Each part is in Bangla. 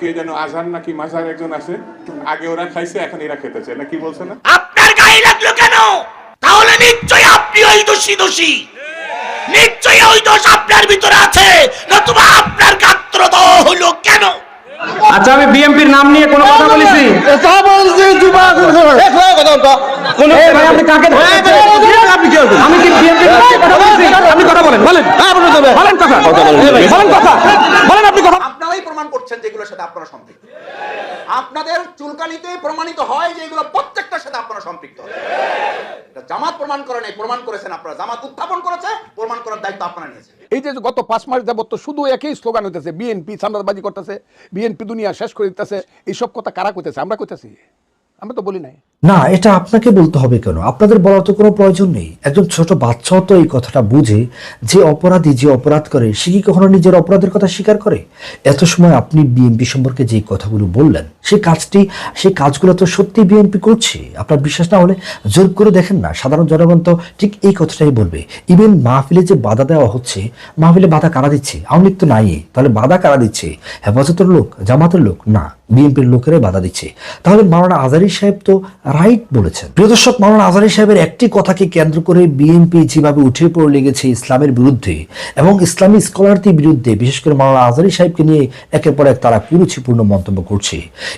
কে যেন আজহার নাকি মাঝার একজন আছে আগে ওরা খাইছে এখন এরা খেতেছে। না কি বলছে না? আপনার গায়ে লাগল কেন? তাহলে নিশ্চয়ই আপনি ওই দোষী দোষী। নিশ্চয়ই ওই দোষ আপনার ভিতরে আছে নতুবা আপনার গাত্র দেওয়া হলো কেন? আচ্ছা আমি বিএমপির নাম নিয়ে কোনো কথা বলেছি? তা বলছি যুবা কোন আপনি কাকে আপনি কি আমি কি বিএমপির নাম নিয়ে কথা বলেছি? আপনি কথা বলেন বলেন। হ্যাঁ বলুন বলেন। কথা। বলেন কথা। বলেন আপনি কথা আপনারাই প্রমাণ করছেন যেগুলোর সাথে আপনারা সম্পৃক্ত। আপনাদের চুলকানিতে প্রমাণিত হয় যে এগুলো প্রত্যেকটার সাথে আপনারা সম্পৃক্ত। জামাত প্রমাণ করে নাই, প্রমাণ করেছেন আপনারা। জামাত উত্থাপন করেছে, প্রমাণ করার দায়িত্ব আপনারা নিয়েছেন। এই যে গত পাঁচ মাস যাবত তো শুধু একই স্লোগান হইতেছে, বিএনপি সামরাজবাজি করতেছে, বিএনপি দুনিয়া শেষ করে দিতেছে, এইসব কথা কারা কইতেছে? আমরা কইতেছি। আমরা তো বলি নাই। না, এটা আপনাকে বলতে হবে কেন? আপনাদের বলার তো কোনো প্রয়োজন নেই। একজন ছোট বাচ্চাও তো এই কথাটা বুঝে যে অপরাধী যে অপরাধ করে, সে কি কখনো নিজের অপরাধের কথা স্বীকার করে? এত সময় আপনি বিএনপি সম্পর্কে যে কথাগুলো বললেন সেই কাজটি সেই কাজগুলো তো সত্যি বিএনপি করছে। আপনার বিশ্বাস না হলে জোর করে দেখেন না। সাধারণ জনগণ তো ঠিক এই কথাটাই বলবে। ইভেন মাহফিলে যে বাধা দেওয়া হচ্ছে, মাহফিলে বাধা কারা দিচ্ছে? লীগ তো নাই তাহলে বাধা কারা দিচ্ছে? হেফাজতের লোক, জামাতের লোক? না বিএনপির লোকেরাই বাধা দিচ্ছে। তাহলে মাওলানা আজারি সাহেব তো রাইট বলেছেন। প্রিয় দর্শক, মাওলানা আজারি সাহেবের একটি কথাকে কেন্দ্র করে বিএনপি যেভাবে উঠে পড়ে লেগেছে ইসলামের বিরুদ্ধে এবং ইসলামী স্কলারদের বিরুদ্ধে, বিশেষ করে মাওলানা আজারি সাহেবকে নিয়ে একের পর এক তারা কুরুচিপূর্ণ মন্তব্য করছে।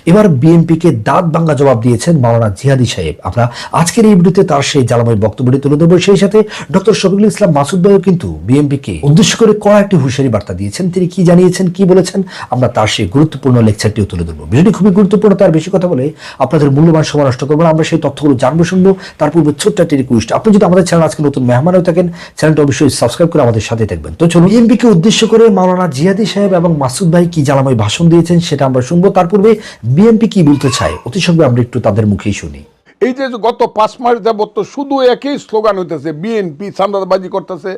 এবার বিএনপিকে দাঁত ভাঙ্গা জবাব দিয়েছেন মাওলানা জিহাদি সাহেব। আমরা আজকের এই ভিডিওতে তার সেই জ্বালাময় বক্তব্যটি তুলে ধরবো। সেই সাথে ডক্টর শফিকুল ইসলাম মাসুদ ভাইও কিন্তু বিএনপিকে উদ্দেশ্য করে কড়া একটি হুঁশিয়ারি বার্তা দিয়েছেন। তিনি কি জানিয়েছেন, কি বলেছেন, আমরা তার সেই গুরুত্বপূর্ণ লেকচারটিও তুলে ধরবো। বিষয়টি খুবই গুরুত্বপূর্ণ, তার বেশি কথা বলে আপনাদের মূল্যবান সময় নষ্ট করব না। আমরা সেই তথ্যগুলো জানব, শুনব। তার পূর্বে ছোট্ট একটি রিকোয়েস্ট আপনি যদি আমাদের চ্যানেল আজকে নতুন মেহমান হয়ে থাকেন চ্যানেলটা অবশ্যই সাবস্ক্রাইব করে আমাদের সাথে থাকবেন। তো চলুন বিএনপিকে উদ্দেশ্য করে মাওলানা জিয়াদি সাহেব এবং মাসুদ ভাই কি জ্বালাময় ভাষণ দিয়েছেন সেটা আমরা শুনব। তার পূর্বে বিএনপি কি বলতে চায়? অতি সঙ্গে আমরা একটু তাদের মুখেই শুনি। এই যে গত পাঁচ মাস যাবত তো শুধু একই স্লোগান হইতেছে বিএনপি সামরাজবাজি করতেছে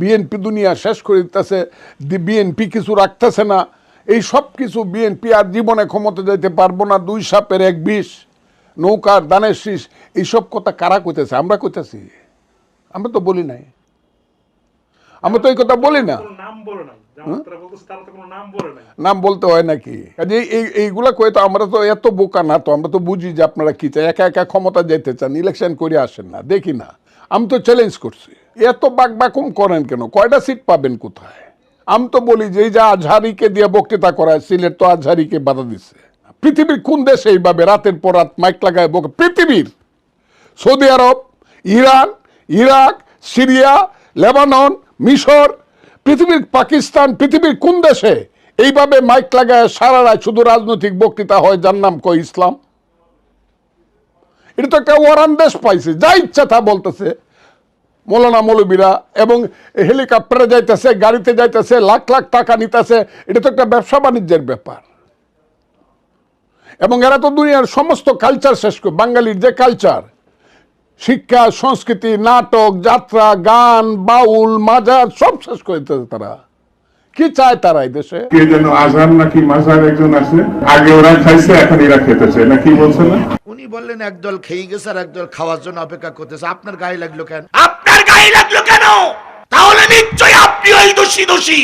বিএনপি দুনিয়া শেষ করে দিতেছে বিএনপি কিছু রাখতেছে না, এই সব কিছু বিএনপি আর জীবনে ক্ষমতা যাইতে পারব না, দুই সাপের এক বিষ। নৌকার দানের শীষ এইসব কথা কারা কইতেছে? আমরা কইতেছি। আমরা তো বলি নাই। আমরা তো এই কথা বলি না। নাম বলতে হয় নাকি? কাজে এইগুলা কয়ে তো আমরা তো এত বোকা না তো আমরা তো বুঝি যে আপনারা কি চাই। একা একা ক্ষমতা যেতে চান ইলেকশন করে আসেন না দেখি না। আমি তো চ্যালেঞ্জ করছি। এত বাক বাকুম করেন কেন? কয়টা সিট পাবেন কোথায়? আমি তো বলি যে এই যে আজহারিকে দিয়ে বক্তৃতা করায় সিলেট তো আজহারিকে বাধা দিচ্ছে পৃথিবীর কোন দেশে এইভাবে রাতের পর রাত মাইক লাগায় বকে? পৃথিবীর। Saudi Arab, Iran, Iraq, Syria, Lebanon, মিশর, পৃথিবীর পাকিস্তান, পৃথিবীর কোন দেশে এইভাবে মাইক লাগায় সারা রাত শুধু রাজনৈতিক বক্তৃতা হয়? যার নাম কয় ইসলাম। এটা তো একটা ওয়ারান দেশ পাইছে, যা ইচ্ছা তা বলতেছে। মৌলানা মৌলবীরা এবং হেলিকপ্টারে যাইতেছে, গাড়িতে যাইতেছে, লাখ লাখ টাকা নিতেছে। এটা তো একটা ব্যবসা বাণিজ্যের ব্যাপার। এবং এরা তো দুনিয়ার সমস্ত কালচার শেষ করে বাঙালির যে কালচার শিক্ষা সংস্কৃতি নাটক যাত্রা গান বাউল মাজার সব শেষ করে তারা। কি চায় তারা এই দেশে? কে যেন আজহার নাকি মাঝার একজন আছে আগে ওরা খাইছে এখন এরা খেতেছে না কি বলছে না উনি বললেন একদল খেয়ে গেছে আর একদল খাওয়ার জন্য অপেক্ষা করতেছে। আপনার গায়ে লাগল কেন? আপনার গায়ে লাগল কেন? তাহলে নিশ্চয়ই আপনি ওই দোষী দোষী।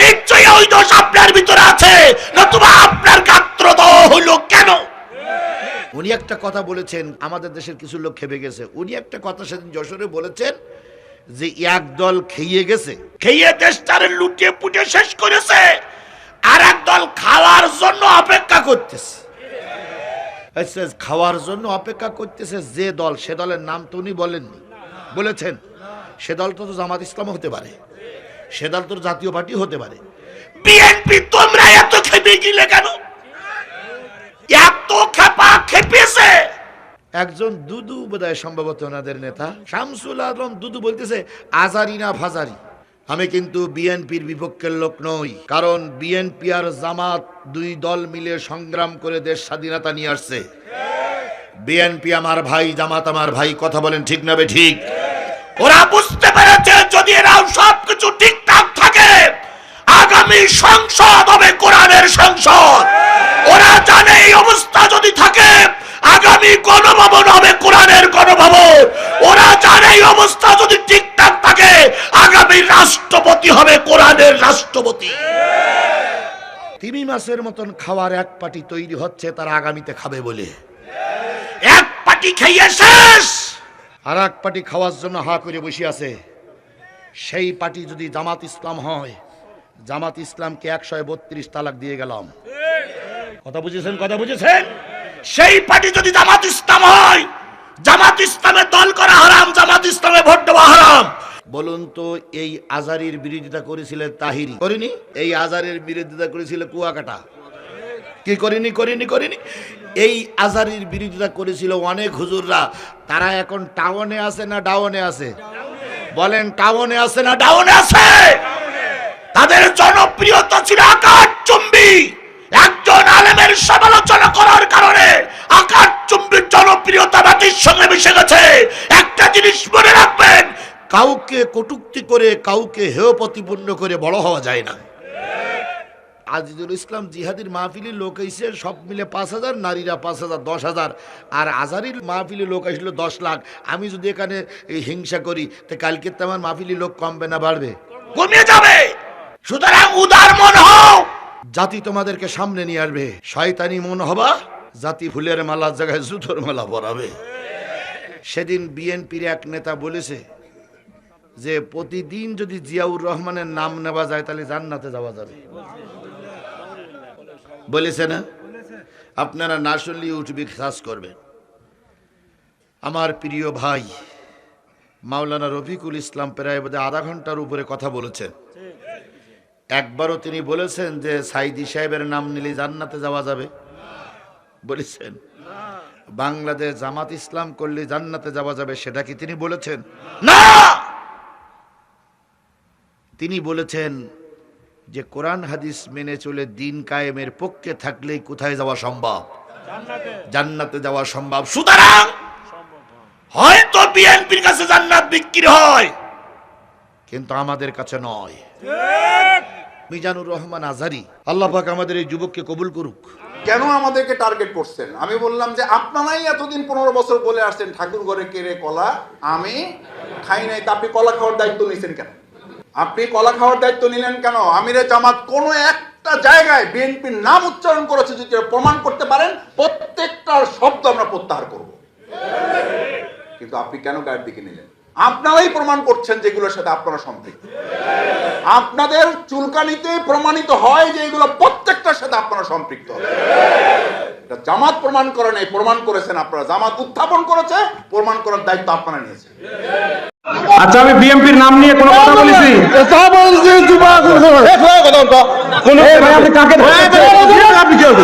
নিশ্চয়ই ওই দোষ আপনার ভিতরে আছে নতুবা আপনার গাত্র দেওয়া হলো কেন উনি একটা কথা বলেছেন আমাদের দেশের কিছু লোক খেপে গেছে। উনি একটা কথা সেদিন যশোরে বলেছেন যে একদল খেয়ে গেছে। খেয়ে দেশটারে লুটিয়ে পুটে শেষ করেছে আর একদল খাওয়ার জন্য অপেক্ষা করতেছে। আচ্ছা, খাওয়ার জন্য অপেক্ষা করতেছে যে দল সে দলের নাম তো উনি বলেননি। বলেছেন সে দল তো জামাত ইসলাম হতে পারে সে দল তো জাতীয় পার্টি হতে পারে। বিএনপি তোমরা এত খেপে গেলে কেন? এত খেপা একজন দুদু বোধহয় সম্ভবত ওনাদের নেতা। শামসুল আলম দুদু বলতেছে, আজারি না ফাজারি? আমি কিন্তু বিএনপির বিপক্ষের লোক নই, কারণ বিএনপি আর জামাত দুই দল মিলে সংগ্রাম করে দেশ স্বাধীনতা নিয়ে আসছে। বিএনপি আমার ভাই, জামাত আমার ভাই, কথা বলেন ঠিক না বে ঠিক? ওরা বুঝতে পেরেছে যদি এরা সবকিছু ঠিকঠাক থাকে আগামী সংসদ হবে কোরআনের সংসদ ওরা জানে এই অবস্থা যদি থাকে আগামী গণভবন হবে কোরআনের গণভবন ওরা জানে এই অবস্থা যদি ঠিকঠাক থাকে আগামী রাষ্ট্রপতি হবে কোরআনের রাষ্ট্রপতি তিমি মাছের মতন খাওয়ার এক পাটি তৈরি হচ্ছে, তারা আগামীতে খাবে বলে। এক পাটি খেয়ে শেষ! আর এক পাটি খাওয়ার জন্য হা করে বসে আছে। সেই পাটি যদি জামাত ইসলাম হয়, জামাত ইসলামকে একশো বত্রিশ তালাক দিয়ে গেলাম। কথা বুঝেছেন কথা বুঝেছেন? সেই পার্টি যদি জামাত ইসলাম হয়, জামাত ইসলামের দল করা হারাম, জামাত ইসলামে ভোট দেওয়া হারাম। বলুন তো এই আজারির বিরোধিতা করেছিলেন তাহিরি? করিনি। এই আজারের বিরোধিতা করেছিল কুয়াকাটা? কি করিনি করিনি করিনি? এই আজারির বিরোধিতা করেছিল অনেক হুজুররা। তারা এখন টাউনে আছে না ডাউনে আছে? বলেন টাউনে আছে না ডাউনে আছে? তাদের জনপ্রিয়তা ছিল আকাশ চুম্বি একজন আলেমের সমালোচনা করার কারণে আকাশ চুম্বির জনপ্রিয়তা জাতির সঙ্গে মিশে গেছে। একটা জিনিস মনে রাখবেন কাউকে কটুক্তি করে কাউকে হেয় প্রতিপন্ন করে বড় হওয়া যায় না। আজিজুল ইসলাম জিহাদির মাহফিলির লোক এসে সব মিলে পাঁচ হাজার নারীরা পাঁচ হাজার দশ হাজার। আর আজারির মাহফিলি লোক আসলো দশ লাখ। আমি যদি এখানে হিংসা করি তো কালকে তো আমার মাহফিলি লোক কমবে না বাড়বে। কমিয়ে যাবে! সুতরাং উদার মন হও! জাতি তোমাদেরকে সামনে নিয়ে আসবে। শয়তানি মন হবা জাতি ফুলের মালার জায়গায় জুতোর মালা পরাবে। সেদিন বিএনপির এক নেতা বলেছে যে প্রতিদিন যদি জিয়াউর রহমানের নাম নেওয়া যায়, তাহলে জান্নাতে যাওয়া যাবে। বলেছে না? আপনারা না শুনলে ইউটিউবে সার্চ করবেন। আমার প্রিয় ভাই, মাওলানা রফিকুল ইসলাম প্রায় বোধহয় আধা ঘণ্টার উপরে কথা বলেছেন একবারও তিনি বলেছেন যে, সাইদি সাহেবের নাম নিলে জান্নাতে যাওয়া যাবে। বলেছেন। বাংলাদেশ জামাত ইসলাম করলে জান্নাতে যাওয়া যাবে, সেটা কি তিনি বলেছেন? না! তিনি বলেছেন যে কোরআন হাদিস মেনে চলে দিন কায়েমের পক্ষে থাকলেই কোথায় যাওয়া সম্ভব? জান্নাতে যাওয়া সম্ভব। সুতরাং হয়তো বিএনপির কাছে জান্নাত বিক্রি হয়, কিন্তু আমাদের কাছে নয়। মিজানুর রহমান আজারি, আল্লাহ পাক আমাদের এই যুবককে কবুল করুক। কেন আমাদেরকে টার্গেট করছেন? আমি বললাম যে আপনারাই এতদিন পনেরো বছর বলে আসছেন ঠাকুর ঘরে কেড়ে কলা, আমি খাই নাই, তা আপনি কলা খাওয়ার দায়িত্ব নিয়েছেন কেন? আপনি কলা খাওয়ার দায়িত্ব নিলেন কেন? আমিরে জামাত কোনো একটা জায়গায় বিএনপির নাম উচ্চারণ করেছে যদি প্রমাণ করতে পারেন প্রত্যেকটার শব্দ আমরা প্রত্যাহার করব। কিন্তু আপনি কেন গায়ের দিকে নিলেন? আপনারাই প্রমাণ করছেন যেগুলোর সাথে আপনারা সম্পৃক্ত। আপনাদের চুলকানিতে প্রমাণিত হয় যে এগুলো প্রত্যেকটার সাথে আপনারা সম্পৃক্ত। জামাত প্রমাণ করে নাই, প্রমাণ করেছেন আপনারা। জামাত উত্থাপন করেছে, প্রমাণ করার দায়িত্ব আপনারা নিয়েছেন। আচ্ছা আমি বিএমপির নাম নিয়ে কোনো কথা বলেছি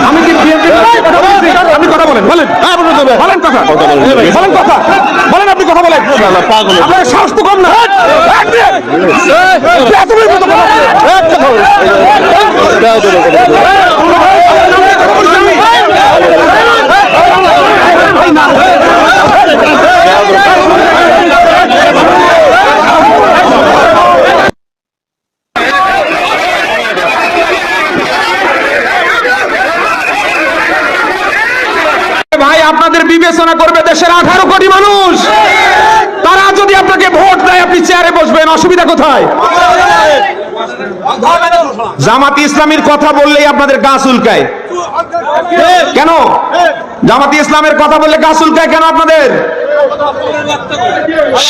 আমি কি বিএমপির কথা বলেছি আপনি কথা বলেন বলেন হ্যাঁ বলুন তবে বলেন কথা। বলেন কথা বলেন আপনি কথা বলেন আপনার সাহস তো কম না এত বড় কথা বলেন। ভাই আপনাদের বিবেচনা করবে দেশের আঠারো কোটি মানুষ। তারা যদি আপনাকে ভোট দেয়, আপনি চেয়ারে বসবেন, অসুবিধা কোথায়? জামাত ইসলামের কথা বললেই আপনাদের গা চুলকায়। কেন? জামাতি ইসলামের কথা বললে গা চুলকায় কেন আপনাদের?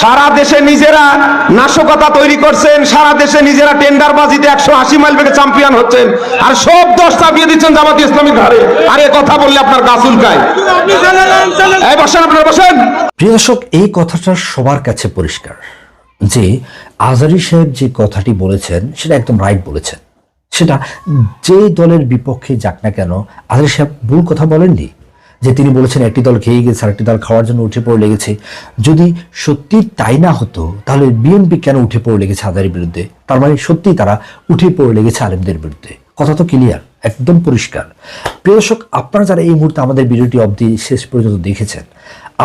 সারা দেশে নিজেরা নাশকতা তৈরি করছেন, সারা দেশে নিজেরা টেন্ডার বাজিতে একশো আশি মাইল বেগে চ্যাম্পিয়ন হচ্ছেন, আর সব দশ চাপিয়ে দিচ্ছেন জামাত ইসলামীর ঘরে আর এ কথা বললে আপনার গা চুলকায়। এই বসেন আপনারা, বসেন। প্রিয় এই কথাটা সবার কাছে পরিষ্কার, যে আজারি সাহেব যে কথাটি বলেছেন, সেটা একদম রাইট বলেছেন। সেটা যে দলের বিপক্ষে যাক না কেন, আজারি সাহেব ভুল কথা বলেননি। যে তিনি বলেছেন, একটি দল খেয়ে গেছে, আরেকটি দল খাওয়ার জন্য উঠে পড়ে লেগেছে। যদি সত্যি তাই না হতো, তাহলে বিএনপি কেন উঠে পড়ে লেগেছে আদারের বিরুদ্ধে? তার মানে সত্যি তারা উঠে পড়ে লেগেছে আলেমদের বিরুদ্ধে। কথা তো ক্লিয়ার একদম পরিষ্কার। প্রিয় দর্শক, আপনারা যারা এই মুহূর্তে আমাদের ভিডিওটি অবধি শেষ পর্যন্ত দেখেছেন,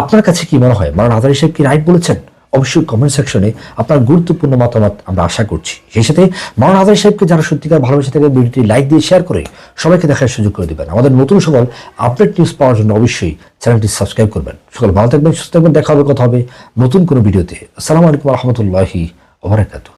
আপনার কাছে কি মনে হয়? মারান আদারি সাহেব কি রাইট বলেছেন? অবশ্যই কমেন্ট সেকশনে আপনার গুরুত্বপূর্ণ মতামত আমরা আশা করছি। সেই সাথে মারান আদার সাহেবকে যারা সত্যিকার ভালোবেসে থাকে ভিডিওটি লাইক দিয়ে শেয়ার করে সবাইকে দেখার সুযোগ করে দেবেন। আমাদের নতুন সকল আপডেট নিউজ পাওয়ার জন্য অবশ্যই চ্যানেলটি সাবস্ক্রাইব করবেন। সকল ভালো থাকবেন, সুস্থ থাকবেন, দেখা হবে, কথা হবে নতুন কোনো ভিডিওতে। আসসালামু আলাইকুম রহমতুল্লাহি ওবরাকাতু